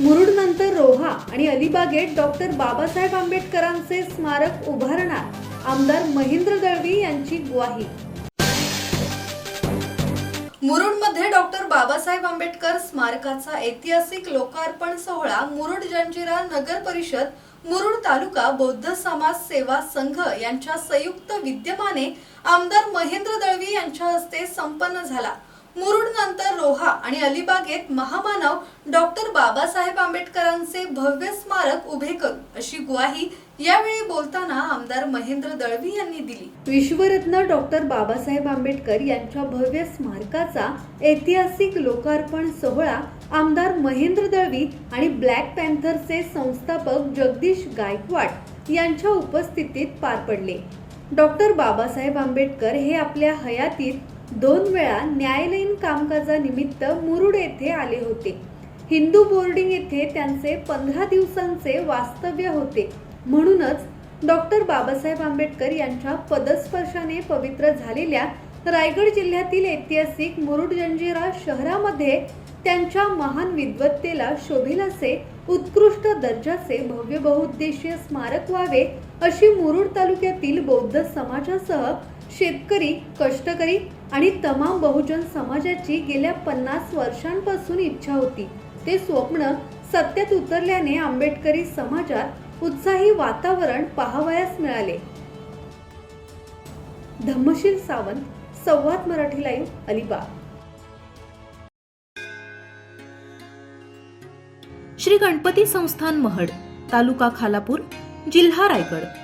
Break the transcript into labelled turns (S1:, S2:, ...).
S1: मुरुडनंतर रोहा आणि अलिबागेत डॉक्टर बाबासाहेब आंबेडकरांचे स्मारक उभारणार आमदार महेंद्र दळवी यांची ग्वाही. मुरुडमध्ये डॉक्टर बाबासाहेब आंबेडकर स्मारकाचा ऐतिहासिक लोकार्पण सोहळा मुरुड जंजिरा नगर परिषद मुरुड तालुका बौद्ध समाज सेवा संघ यांच्या संयुक्त विद्यमाने आमदार महेंद्र दळवी यांच्या हस्ते संपन्न झाला. मुरुड नंतर आणि अलिबागेत महामानव डॉक्टर बाबासाहेब आंबेडकरांचे भव्य स्मारक उभे करू अशी ग्वाही यावेळी बोलताना आमदार महेंद्र दळवी यांनी दिली. विश्वरत्न डॉक्टर बाबासाहेब आंबेडकर यांच्या भव्य स्मारकाचा ऐतिहासिक लोकार्पण सोहळा आमदार महेंद्र दळवी आणि ब्लॅक पॅन्थरचे संस्थापक जगदीश गायकवाड यांच्या उपस्थितीत पार पडले. डॉक्टर बाबासाहेब आंबेडकर हे आपल्या हयातीत दोन वेळा न्यायालयीन कामकाजानिमित्त मुरुड येथे आले होते. हिंदू बोर्डिंग येथे त्यांचे पंधरा दिवसांचे वास्तव्य होते. म्हणूनच डॉक्टर बाबासाहेब आंबेडकर यांच्या पदस्पर्शाने पवित्र झालेल्या रायगड जिल्ह्यातील ऐतिहासिक मुरुड जंजिरा शहरामध्ये त्यांच्या महान विद्वत्तेला शोभेल असे उत्कृष्ट दर्जाचे भव्य बहुउद्देशीय स्मारक व्हावे अशी मुरुड तालुक्यातील बौद्ध समाजासह शेतकरी कष्टकरी आणि तमाम बहुजन समाजाची गेल्या पन्नास वर्षांपासून इच्छा होती. ते स्वप्न सत्यात उतरल्याने आंबेडकरी समाजात उत्साही वातावरण पाहावयास मिळाले. धम्मशील सावंत संवाद मराठी लाईव्ह अलिबाग.
S2: श्री गणपती संस्थान महड तालुका खालापूर जिल्हा रायगड.